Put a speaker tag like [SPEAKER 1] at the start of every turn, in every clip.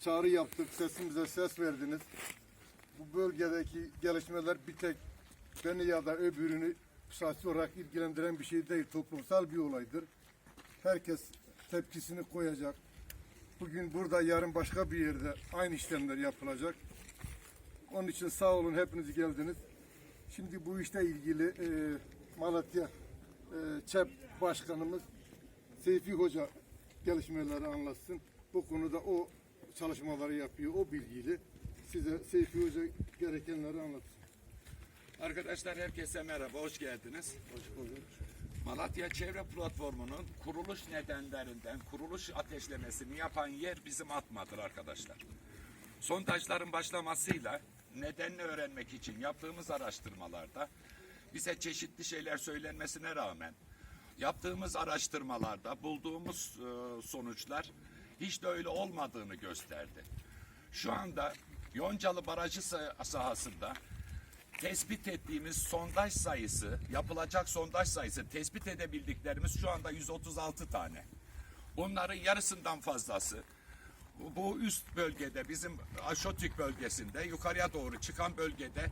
[SPEAKER 1] Çağrı yaptık, sesimize ses verdiniz. Bu bölgedeki gelişmeler bir tek beni ya da öbürünü şahsi olarak ilgilendiren bir şey değil, toplumsal bir olaydır. Herkes tepkisini koyacak. Bugün burada, yarın başka bir yerde aynı işlemler yapılacak. Onun için sağ olun, hepiniz geldiniz. Şimdi bu işle ilgili e, Malatya e, ÇEP Başkanımız Seyfi Hoca gelişmeleri anlatsın. Bu konuda o çalışmaları yapıyor, o bilgili. Size Seyfi Hoca gerekenleri anlatsın.
[SPEAKER 2] Arkadaşlar herkese merhaba, hoş geldiniz.
[SPEAKER 1] Hoş bulduk.
[SPEAKER 2] Malatya Çevre Platformu'nun kuruluş nedenlerinden kuruluş ateşlemesini yapan yer bizim atmadır arkadaşlar. Sondajların başlamasıyla nedenini öğrenmek için yaptığımız araştırmalarda bize çeşitli şeyler söylenmesine rağmen yaptığımız araştırmalarda bulduğumuz e, sonuçlar hiç de öyle olmadığını gösterdi. Şu anda Yoncalı Barajı sah- sahasında tespit ettiğimiz sondaj sayısı, yapılacak sondaj sayısı tespit edebildiklerimiz şu anda 136 tane. Bunların yarısından fazlası bu- bu üst bölgede bizim Aşotik bölgesinde yukarıya doğru çıkan bölgede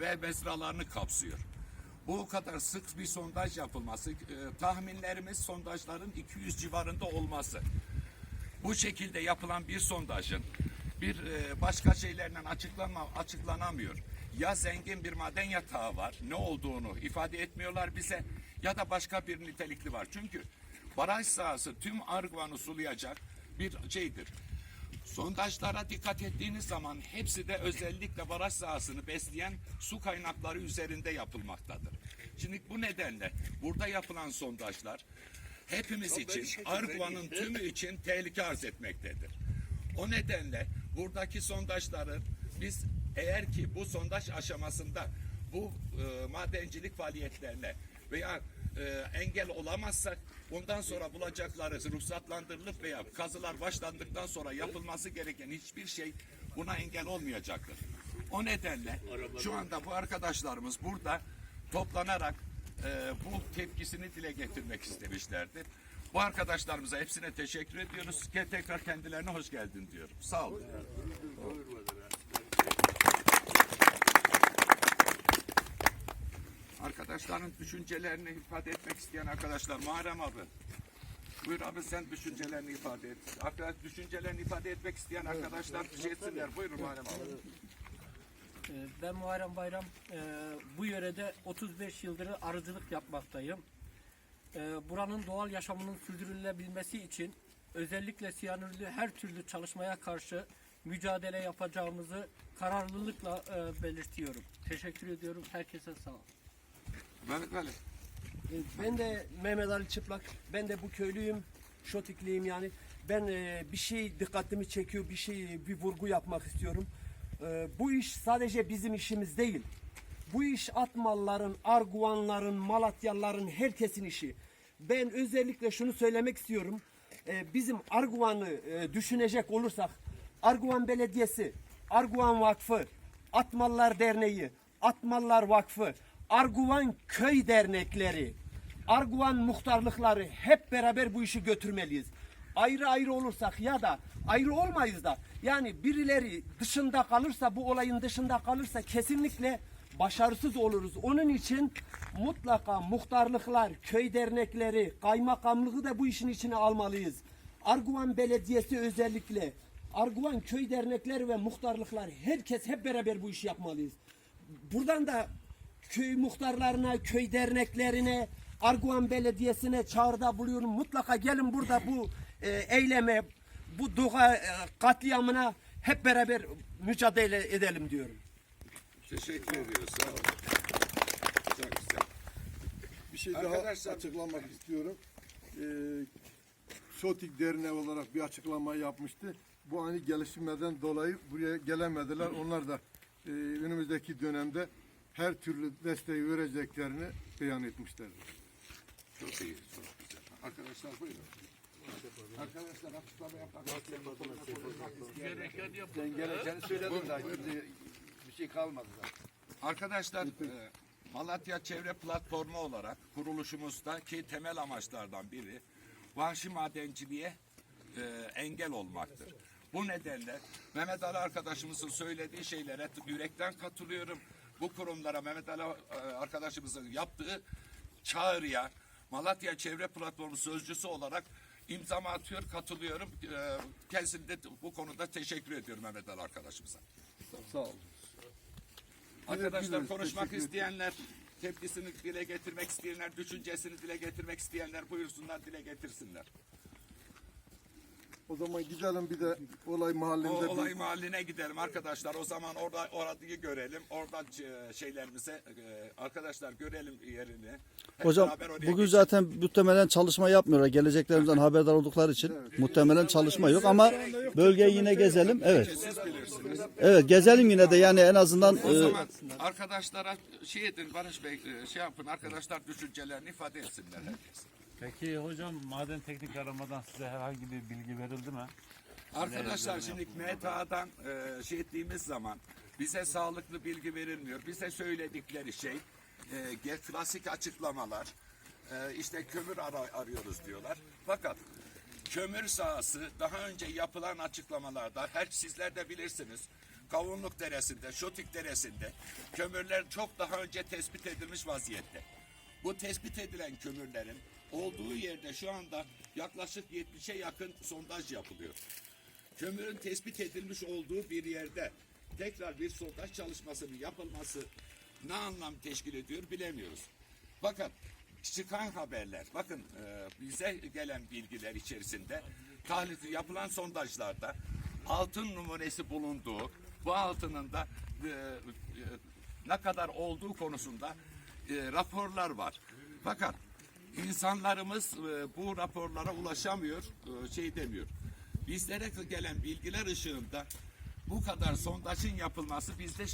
[SPEAKER 2] ve mezralarını kapsıyor. Bu kadar sık bir sondaj yapılması, e, tahminlerimiz sondajların 200 civarında olması. Bu şekilde yapılan bir sondajın bir e, başka şeylerle açıklanma, açıklanamıyor. Ya zengin bir maden yatağı var, ne olduğunu ifade etmiyorlar bize ya da başka bir nitelikli var. Çünkü baraj sahası tüm Arguvan'ı sulayacak bir şeydir. Sondajlara dikkat ettiğiniz zaman hepsi de özellikle baraj sahasını besleyen su kaynakları üzerinde yapılmaktadır. Şimdi bu nedenle burada yapılan sondajlar hepimiz için, Arguvan'ın tümü için tehlike arz etmektedir. O nedenle buradaki sondajların biz eğer ki bu sondaj aşamasında bu e, madencilik faaliyetlerine veya e, engel olamazsak bundan sonra bulacakları ruhsatlandırılıp veya kazılar başlandıktan sonra yapılması gereken hiçbir şey buna engel olmayacaktır. O nedenle şu anda bu arkadaşlarımız burada toplanarak e, bu tepkisini dile getirmek istemişlerdir. Bu arkadaşlarımıza hepsine teşekkür ediyoruz. Tekrar kendilerine hoş geldin diyorum. Sağ olun. Arkadaşların düşüncelerini ifade etmek isteyen arkadaşlar Muharrem abi. Buyur abi sen düşüncelerini ifade et. Arkadaş düşüncelerini ifade etmek isteyen arkadaşlar bir şey etsinler. Buyurun Muharrem abi.
[SPEAKER 3] Ee, Ben Muharrem Bayram. Ee, Bu yörede 35 yıldır arıcılık yapmaktayım. Ee, Buranın doğal yaşamının sürdürülebilmesi için özellikle siyanürlü her türlü çalışmaya karşı mücadele yapacağımızı kararlılıkla e, belirtiyorum. Teşekkür ediyorum. Herkese sağ olun.
[SPEAKER 2] Mehmet Ali.
[SPEAKER 4] Ben de Mehmet Ali Çıplak. Ben de bu köylüyüm. Şotikliyim yani. Ben e, bir şey dikkatimi çekiyor, bir şey bir vurgu yapmak istiyorum. E, bu iş sadece bizim işimiz değil. Bu iş Atmalların, Arguvanların, Malatyalıların herkesin işi. Ben özellikle şunu söylemek istiyorum. E, bizim Arguvan'ı e, düşünecek olursak Arguvan Belediyesi, Arguvan Vakfı, Atmallar Derneği, Atmallar Vakfı, Arguvan Köy Dernekleri, Arguvan muhtarlıkları hep beraber bu işi götürmeliyiz. Ayrı ayrı olursak ya da ayrı olmayız da yani birileri dışında kalırsa bu olayın dışında kalırsa kesinlikle başarısız oluruz. Onun için mutlaka muhtarlıklar, köy dernekleri, kaymakamlığı da bu işin içine almalıyız. Arguvan Belediyesi özellikle Arguvan köy dernekleri ve muhtarlıklar herkes hep beraber bu işi yapmalıyız. Buradan da köy muhtarlarına, köy derneklerine, Arguvan Belediyesi'ne çağrıda buluyorum. Mutlaka gelin burada bu e, eyleme, bu doğa e, katliamına hep beraber mücadele edelim diyorum.
[SPEAKER 2] Teşekkür ediyoruz. Sağ olun. Çok güzel.
[SPEAKER 1] Bir şey
[SPEAKER 2] Arkadaşlar-
[SPEAKER 1] daha açıklamak istiyorum. Ee, Şotik Derneği olarak bir açıklama yapmıştı. Bu ani gelişmeden dolayı buraya gelemediler. Onlar da e, önümüzdeki dönemde her türlü desteği vereceklerini beyan etmişlerdir.
[SPEAKER 2] Çok iyi. Çok güzel. Arkadaşlar buyurun. Arkadaşlar açıklama yapmak
[SPEAKER 5] Sen geleceğini söyledin daha şimdi bir şey kalmadı zaten.
[SPEAKER 2] Arkadaşlar e, Malatya Çevre Platformu olarak kuruluşumuzdaki temel amaçlardan biri vahşi madenciliğe e, engel olmaktır. Bu nedenle Mehmet Ali arkadaşımızın söylediği şeylere yürekten katılıyorum. Bu kurumlara Mehmet Ali e, arkadaşımızın yaptığı çağrıya Malatya Çevre Platformu sözcüsü olarak imzamı atıyor, katılıyorum. E, kendisine de bu konuda teşekkür ediyorum Mehmet Ali arkadaşımıza.
[SPEAKER 1] Sağ olun.
[SPEAKER 2] Arkadaşlar konuşmak isteyenler, tepkisini dile getirmek isteyenler, düşüncesini dile getirmek isteyenler buyursunlar, dile getirsinler.
[SPEAKER 1] O zaman gidelim bir de olay
[SPEAKER 2] O
[SPEAKER 1] mahallinde
[SPEAKER 2] olay
[SPEAKER 1] bir
[SPEAKER 2] mahalline gidelim arkadaşlar. O zaman orada orayı görelim. Oradan e, şeylerimize e, arkadaşlar görelim yerini. Hep
[SPEAKER 6] Hocam bugün
[SPEAKER 2] geçelim.
[SPEAKER 6] zaten muhtemelen çalışma yapmıyorlar. Geleceklerimizden haberdar oldukları için muhtemelen çalışma yok ama bölgeyi yine gezelim. Evet. Evet gezelim yine de yani en azından
[SPEAKER 2] O
[SPEAKER 6] e,
[SPEAKER 2] zaman arkadaşlara şey edin Barış Bey e, şey yapın arkadaşlar düşüncelerini ifade etsinler herkes.
[SPEAKER 7] Peki hocam maden teknik aramadan size herhangi bir bilgi verildi mi?
[SPEAKER 2] Arkadaşlar şimdi MTA'dan e, şey ettiğimiz zaman bize sağlıklı bilgi verilmiyor. Bize söyledikleri şey e, klasik açıklamalar. E, işte kömür ara- arıyoruz diyorlar. Fakat kömür sahası daha önce yapılan açıklamalarda her sizler de bilirsiniz. Kavunluk Deresi'nde, Şotik Deresi'nde kömürler çok daha önce tespit edilmiş vaziyette. Bu tespit edilen kömürlerin olduğu yerde şu anda yaklaşık 70'e yakın sondaj yapılıyor kömürün tespit edilmiş olduğu bir yerde tekrar bir sondaj çalışmasının yapılması ne anlam teşkil ediyor bilemiyoruz. Fakat çıkan haberler, bakın e, bize gelen bilgiler içerisinde tahlil yapılan sondajlarda altın numunesi bulunduğu, bu altının da e, e, ne kadar olduğu konusunda e, raporlar var. Fakat insanlarımız e, bu raporlara ulaşamıyor, e, şey demiyor. Bizlere gelen bilgiler ışığında bu kadar sondajın yapılması bizde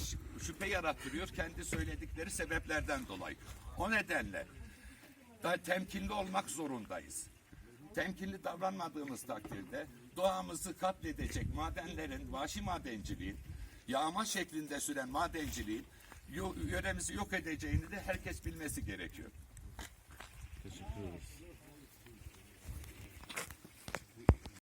[SPEAKER 2] şüphe yarattırıyor kendi söyledikleri sebeplerden dolayı. O nedenle da temkinli olmak zorundayız. Temkinli davranmadığımız takdirde doğamızı katledecek madenlerin, vahşi madenciliğin, yağma şeklinde süren madenciliğin yöremizi yok edeceğini de herkes bilmesi gerekiyor.
[SPEAKER 7] Teşekkür ederiz.